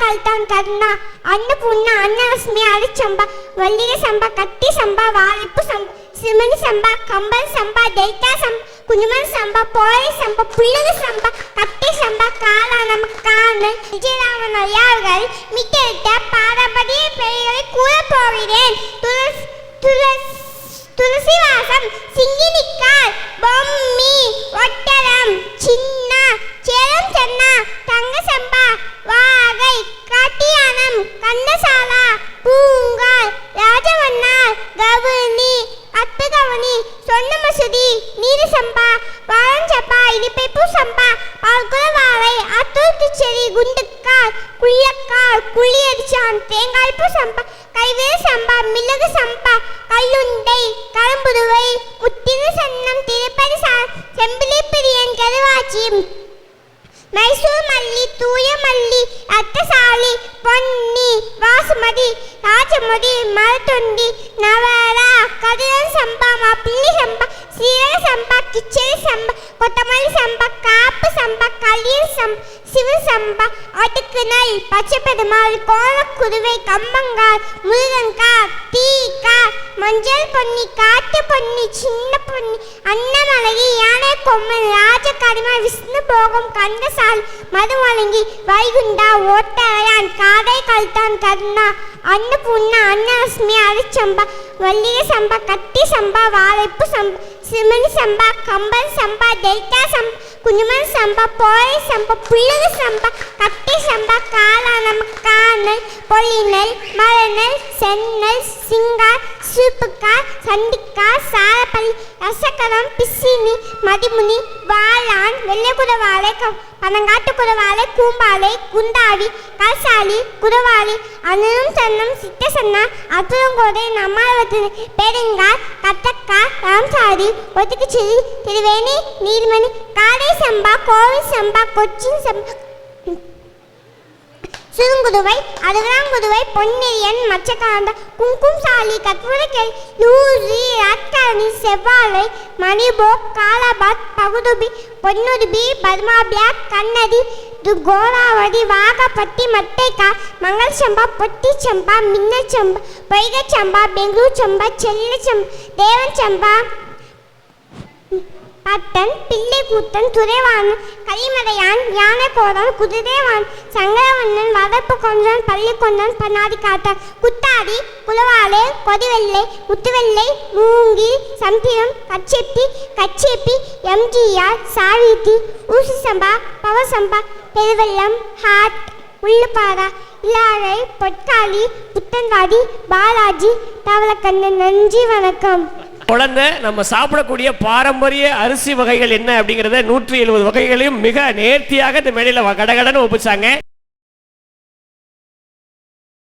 கல்தான் கருணா அன்னபூர்ணா அன்னலட்சுமி அரிச்சம்பா வள்ளிக சம்பா கட்டி சம்பா வாழைப்பு சம்பா சிமணி சம்பா கம்பல் சம்பா டெல்டா சம்பா குஞ்சுமன் சம்பா போலை சம்பா புள்ளக சம்பா கட்டி சொன்ன மசூதி. நீரு சம்பா. வாழஞ்சம்பா இனிப்பைப்பு சம்பா. பால்குலவாழை அத்தூர் கிச்சடி குண்டுக்கால். குழியக்கால். குழியடிச்சான் பூ சம்பா. கைவேறு சம்பா. மிளகு சம்பா. கல்லுண்டை. கரும்புதுவை முத்திரு சன்னம். திருப்பதி சா. செம்பிலி பிரியன் கருவாச்சி. மைசூர் மல்லி தூய மல்லி அத்தசாலி பொன்னி. வாசுமதி ராஜமதி மரத்தொண்டி நவரா கதிரன் சம்பா மாப்பிள்ளி சம்பா சீரக சம்பா கிச்சடி சம்பா கொத்தமல்லி சம்பா காப்பு சம்பா களியல் சம்பா சிவ சம்பா அடுக்குநல் பச்சை பெருமாள் கோலக்குருவை கம்பங்கால் முருகங்கா தீக்கா மஞ்சள் பொன்னி காட்டு பொன்னி சின்ன பொன்னி அன்னமலகி யானை கொம்மன் ராஜகடிமா விஷ்ணு போகம் கந்தசால் மதுமலங்கி வைகுண்டா ஓட்டரையான் காதை கல்தான் கருணா அன்னபூர்ணா அன்னலட்சுமி அரிச்சம்பா வள்ளிக சம்பா கட்டி சம்பா வாழைப்பு சம்பா சிமணி சம்பா கம்பன் சம்பா டெல்டா சம்பா குஞ்சுமன் சம்பா போய் சம்பா புள்ளக சம்பா கட்டி சம்பா வெள்ளைக்குடவாழை பனங்காட்டு குடவாழை கூம்பாலை குண்டாவி கல்சாலி குடவாளி அனலும் சன்னம் சித்த சன்னா அத்துறங்கோதை நம்மாழ்வத்து பெருங்காய் கத்தக்கா ராம்சாரி ஒதுக்குச்சிறி திருவேணி நீர்மணி காடை சம்பா கோவில் சம்பா கொச்சின் சம்பா சுருங்குதுவை அருகாங்குதுவை பொன்னிரியன் மச்சக்காந்த குங்கும் சாலி கற்பூரக்கை லூசி ரத்தரணி செவ்வாழை மணிபோக் காலாபாத் பகுதுபி பொன்னுருபி பத்மா பிளாக் கண்ணடி து கோதாவரி வாகப்பட்டி மட்டைக்கா மங்கள் சம்பா பொட்டி சம்பா மின்னல் சம்பா பொய்கை சம்பா பெங்களூர் சம்பா செல்ல சம்பா தேவன் சம்பா அட்டன் பிள்ளை கூத்தன் துறைவாணன் யானை யானைக்கோடன் குதிரைவான் சங்கரவண்ணன் வதப்பு கொன்றன் பள்ளி கொன்றன் பன்னாடி காத்தன் குத்தாடி குலவாளை கொதிவெள்ளை முத்துவெள்ளை மூங்கி சம்பிரம் கச்சேப்பி கச்சேப்பி எம்ஜிஆர் சாவித்தி ஊசி சம்பா பவசம்பா பெருவெள்ளம் ஹாட் உள்ளுப்பாரா இல்லாரை பொற்காளி புத்தன்வாடி பாலாஜி தவளக்கண்ணன் நன்றி வணக்கம். குழந்தை நம்ம சாப்பிடக்கூடிய பாரம்பரிய அரிசி வகைகள் என்ன அப்படிங்கிறத நூற்றி எழுபது வகைகளையும் மிக நேர்த்தியாக இந்த மேடையில் கடகடன்னு ஒப்பிச்சாங்க.